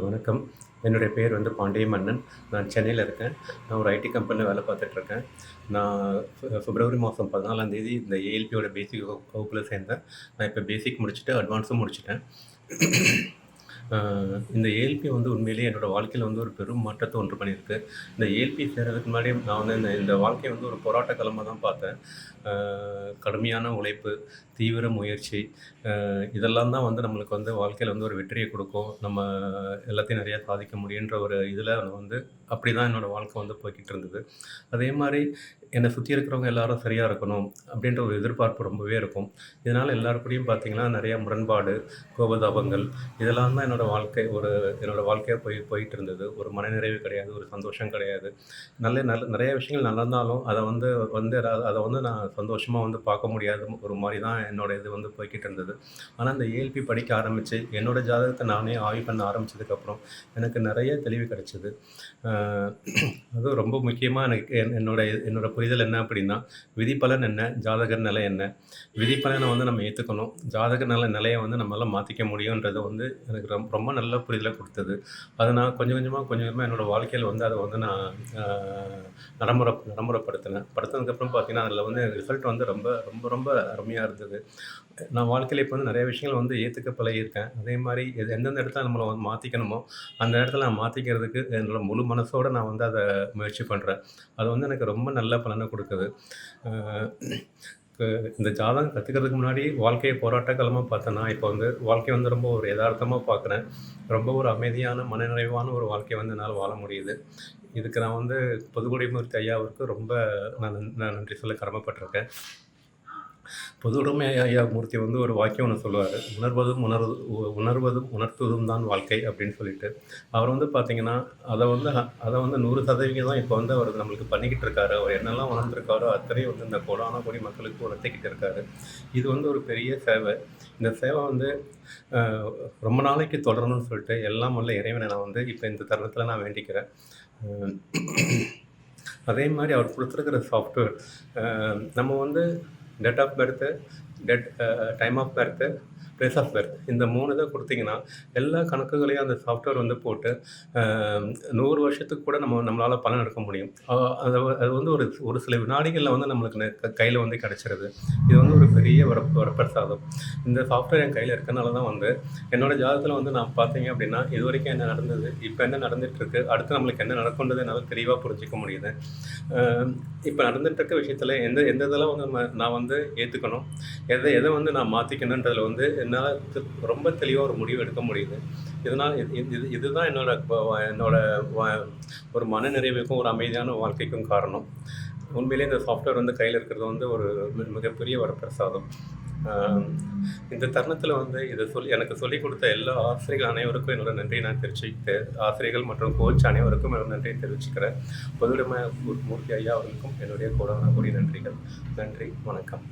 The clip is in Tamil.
வணக்கம். என்னுடைய பேர் வந்து பாண்டிய மன்னன் நான் சென்னையில் இருக்கேன். நான் ஒரு ஐடி கம்பெனியில் வேலை பார்த்துட்ருக்கேன் நான் பிப்ரவரி மாதம் பதினாலாந்தேதி இந்த ஏஎல்பியோட பேசிக் வகுப்பில் சேர்ந்தேன். நான் இப்போ பேசிக் முடிச்சுட்டு அட்வான்ஸும் முடிச்சுட்டேன். இந்த ஏஎல்பி வந்து உண்மையிலேயே என்னோடய வாழ்க்கையில் வந்து ஒரு பெரும் மாற்றத்தை ஒன்று பண்ணியிருக்கு. இந்த ஏஎல்பி சேர்றதுக்கு முன்னாடி நான் வந்து இந்த இந்த வாழ்க்கையை வந்து ஒரு போராட்ட களமாக தான் பார்த்தேன். கடுமையான உழைப்பு தீவிர முயற்சி இதெல்லாம் தான் வந்து நம்மளுக்கு வந்து வாழ்க்கையில் வந்து ஒரு வெற்றியை கொடுக்கும். நம்ம எல்லாத்தையும் நிறையா சாதிக்க முடியுன்ற ஒரு இதில் நான் வந்து அப்படி தான் என்னோடய வாழ்க்கை வந்து போய்க்கிட்டு இருந்தது அதே மாதிரி என்னை சுற்றி இருக்கிறவங்க எல்லாரும் சரியாக இருக்கணும் அப்படின்ற ஒரு எதிர்பார்ப்பு ரொம்பவே இருக்கும். இதனால் எல்லார் பார்த்தீங்கன்னா நிறைய முரண்பாடு கோபதாபங்கள் இதெல்லாம் தான் என்னோடய வாழ்க்கை ஒரு என்னோடய வாழ்க்கையாக போய் போயிட்டு இருந்தது ஒரு மனநிறைவு கிடையாது ஒரு சந்தோஷம் கிடையாது. நல்ல நல்ல நிறைய விஷயங்கள் நடந்தாலும் அதை வந்து வந்து அதை வந்து நான் சந்தோஷமாக வந்து பார்க்க முடியாத ஒரு மாதிரி தான் என்னோட இது வந்து போய்க்கிட்டு இருந்தது ஆனால் அந்த ஏஎல்பி படிக்க ஆரம்பித்து என்னோடய ஜாதகத்தை நானே ஆய்வு பண்ண ஆரம்பித்ததுக்கப்புறம் எனக்கு நிறைய தெளிவு கிடச்சிது. அதுவும் ரொம்ப முக்கியமாக எனக்கு என் என்னோட என்னோட புரிதல் என்ன அப்படின்னா விதிப்பலன் என்ன ஜாதகர் நிலை என்ன? விதிப்பலனை வந்து நம்ம ஏற்றுக்கணும் ஜாதக நல நிலையை வந்து நம்மளால் மாற்றிக்க முடியுன்றது வந்து எனக்கு ரொம்ப ரொம்ப நல்ல புரிதலை கொடுத்தது. அதை நான் கொஞ்சம் கொஞ்சமாக கொஞ்சம் கொஞ்சமாக என்னோடய வாழ்க்கையில் வந்து அதை வந்து நான் நடைமுறை நடைமுறைப்படுத்தினேன். படுத்ததுக்கப்புறம் பார்த்தீங்கன்னா அதில் வந்து ரிசல்ட் வந்து ரொம்ப ரொம்ப ரொம்ப அருமையாக இருந்தது. நான் வாழ்க்கையில் இப்போ வந்து நிறைய விஷயங்கள் வந்து ஏற்றுக்க பழகியிருக்கேன். அதே மாதிரி எது எந்தெந்த இடத்துல நம்மளை வந்து மாற்றிக்கணுமோ அந்த இடத்துல நான் மாற்றிக்கிறதுக்கு என்னோட முழு மனசோடு நான் வந்து அதை முயற்சி பண்ணுறேன் அது வந்து எனக்கு ரொம்ப நல்ல பலனை கொடுக்குது. இந்த ஜாதகம் கற்றுக்கிறதுக்கு முன்னாடி வாழ்க்கையை போராட்ட காலமாக பார்த்தேன்னா இப்போ வந்து வாழ்க்கையை வந்து ரொம்ப ஒரு யதார்த்தமாக பார்க்குறேன் ரொம்ப ஒரு அமைதியான மனநிறைவான ஒரு வாழ்க்கையை வந்து என்னால் வாழ முடியுது. இதுக்கு நான் வந்து புதுக்குடிமூர்த்தி ஐயாவிற்கு ரொம்ப நான் நான் நன்றி சொல்ல கடமைப்பட்டிருக்கேன். பொதுவுடைமை ஐயா மூர்த்தி வந்து ஒரு வாக்கியம் ஒன்று சொல்லுவார். உணர்வதும் உணர்வு உணர்வதும் உணர்த்துவதும் தான் வாழ்க்கை அப்படின்னு சொல்லிட்டு. அவர் வந்து பார்த்தீங்கன்னா அதை வந்து அதை வந்து நூறு சதவீதம் தான் இப்போ வந்து அவர் நம்மளுக்கு பண்ணிக்கிட்டு இருக்காரு. அவர் என்னெல்லாம் உணர்ந்திருக்காரோ அத்தனையும் வந்து இந்த கோடான கோடி மக்களுக்கு உணர்த்திக்கிட்டு இருக்காரு. இது வந்து ஒரு பெரிய சேவை. இந்த சேவை வந்து ரொம்ப நாளைக்கு தொடரணும்னு சொல்லிட்டு எல்லாம் உள்ள இறைவனை நான் வந்து இப்போ இந்த தருணத்தில் நான் வேண்டிக்கிறேன். அதே மாதிரி அவர் கொடுத்துருக்கிற சாஃப்ட்வேர் நம்ம வந்து date of birth date time of birth place of இந்த மூணு இதை கொடுத்தீங்கன்னா எல்லா கணக்குகளையும் அந்த சாஃப்ட்வேர் வந்து போட்டு நூறு வருஷத்துக்கு கூட நம்ம நம்மளால் பலன் எடுக்க முடியும். அது அது வந்து ஒரு ஒரு சில வினாடிகளில் வந்து நம்மளுக்கு கையில் வந்து கிடச்சிருது. இது வந்து ஒரு பெரிய வர வரப்பிரசாதம். இந்த சாஃப்ட்வேர் என் கையில் இருக்கனால தான் வந்து என்னோடய ஜாதகத்தில் வந்து நான் பார்த்தீங்க அப்படின்னா இது வரைக்கும் என்ன நடந்தது இப்போ என்ன நடந்துகிட்ருக்கு அடுத்து நம்மளுக்கு என்ன நடக்குன்றது என்னால் தெளிவாக புரிஞ்சிக்க முடியுது. இப்போ நடந்துகிட்ருக்க விஷயத்தில் எந்த எந்த இதெல்லாம் வந்து நான் வந்து ஏற்றுக்கணும் எதை எதை வந்து நான் மாற்றிக்கணுன்றதில் வந்து என்னால் ரொம்ப தெளிவாக ஒரு முடிவு எடுக்க முடியுது. இதனால் இது இதுதான் என்னோட என்னோட ஒரு மன நிறைவுக்கும் ஒரு அமைதியான வாழ்க்கைக்கும் காரணம். உண்மையிலே இந்த சாஃப்ட்வேர் வந்து கையில் இருக்கிறது வந்து ஒரு மிகப்பெரிய ஒரு பிரசாதம் இந்த தருணத்தில் வந்து இதை சொல்லி எனக்கு சொல்லிக் கொடுத்த எல்லா ஆசிரியர்கள் அனைவருக்கும் என்னோட நன்றியை நான் தெரிவிச்சுக்கிட்டு ஆசிரியர்கள் மற்றும் கோச் அனைவருக்கும் என்னோட நன்றியை தெரிவிச்சுக்கிறேன். பொதுவுடைமை மூர்த்தி ஐயா அவர்களுக்கும் என்னுடைய கோடான கூடிய நன்றிகள். நன்றி வணக்கம்.